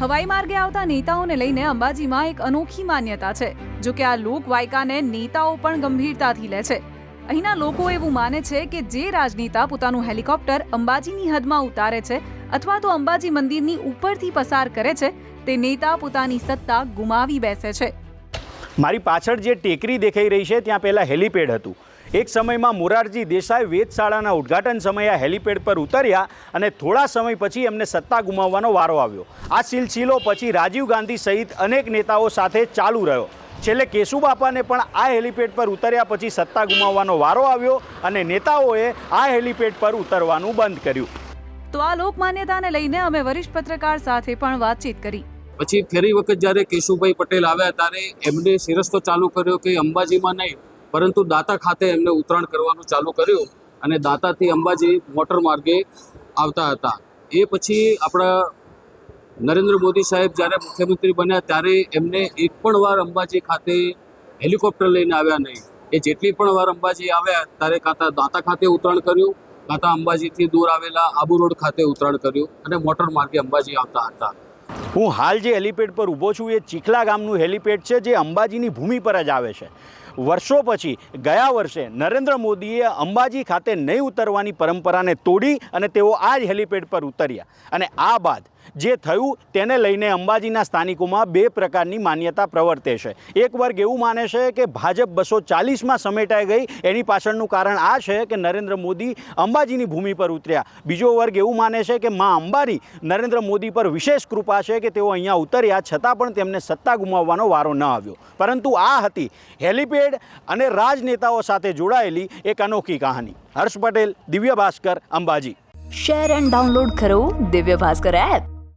હવાઈ માર્ગે આવતા નેતાઓને લઈને અંબાજીમાં એક અનોખી માન્યતા છે, જો કે આ લોકવાયકાને નેતાઓ પણ ગંભીરતાથી લે છે. અહીંના લોકો એવું માને છે કે જે રાજનેતા પોતાનું હેલિકોપ્ટર અંબાજીની હદમાં ઉતારે છે અથવા તો અંબાજી મંદિરની ઉપરથી પસાર કરે છે, તે નેતા પોતાની સત્તા ગુમાવી બેસે છે. મારી પાછળ જે ટેકરી દેખાઈ રહી છે, ત્યાં પહેલાં હેલિપેડ હતું. એક સમયમાં મોરારજી દેસાઈ વેધશાળાના ઉદ્ઘાટન સમયે આ હેલિપેડ પર ઉતર્યા અને થોડા સમય પછી એમને સત્તા ગુમાવવાનો વારો આવ્યો. આ સિલસિલો પછી રાજીવ ગાંધી સહિત અનેક નેતાઓ સાથે ચાલુ રહ્યો. છેલ્લે કેશુબાપાને પણ આ હેલિપેડ પર ઉતર્યા પછી સત્તા ગુમાવવાનો વારો આવ્યો અને નેતાઓએ આ હેલિપેડ પર ઉતરવાનું બંધ કર્યું. તો આ લોકમાન્યતાને લઈને અમે વરિષ્ઠ પત્રકાર સાથે પણ વાતચીત કરી. પછી ફરી વખત જ્યારે કેશુભાઈ પટેલ આવ્યા ત્યારે એમને શિરસ્તો ચાલુ કર્યો કે અંબાજીમાં નહીં. પરંતુ દાતા ખાતે એમને ઉતરાણ કરવાનું ચાલુ કર્યું અને દાતાથી અંબાજી મોટર માર્ગે આવતા હતા. એ પછી આપણા નરેન્દ્ર મોદી સાહેબ જ્યારે મુખ્યમંત્રી બન્યા ત્યારે એમને એક પણ વાર અંબાજી ખાતે હેલિકોપ્ટર લઈને આવ્યા નહીં. એ જેટલી પણ વાર અંબાજી આવ્યા ત્યારે કાંતા દાતા ખાતે ઉતરાણ કર્યું, કાંતા અંબાજીથી દૂર આવેલા આબુ રોડ ખાતે ઉતરાણ કર્યું અને મોટર માર્ગે અંબાજી આવતા હતા. હું હાલ જે હેલિપેડ પર ઊભો છું એ ચીખલા ગામનું હેલિપેડ છે જે અંબાજીની ભૂમિ પર જ આવે છે. વર્ષો પછી, ગયા વર્ષે નરેન્દ્ર મોદીએ અંબાજી ખાતે નહીં ઉતરવાની પરંપરાને તોડી અને તેઓ આ જ હેલિપેડ પર ઉતર્યા. અને આ બાદ જે થયું તેને લઈને અંબાજીના સ્થાનિકોમાં બે પ્રકારની માન્યતા પ્રવર્તે છે. એક વર્ગ એવું માને છે કે ભાજપ બસો ચાલીસમાં સમેટાઈ ગઈ. એની પાછળનું કારણ આ છે કે નરેન્દ્ર મોદી અંબાજીની ભૂમિ પર ઉતર્યા. બીજો વર્ગ એવું માને છે કે મા અંબાની નરેન્દ્ર મોદી પર વિશેષ કૃપા છે કે તેઓ અહીંયા ઉતર્યા છતાં પણ તેમને સત્તા ગુમાવવાનો વારો ન આવ્યો. પરંતુ આ હતી હેલિપેડ અને રાજનેતાઓ સાથે જોડાયેલી એક અનોખી કહાની. Harsh Patel, Divya Bhaskar, Ambaji. Share and download કરો દિવ્ય ભાસ્કર એપ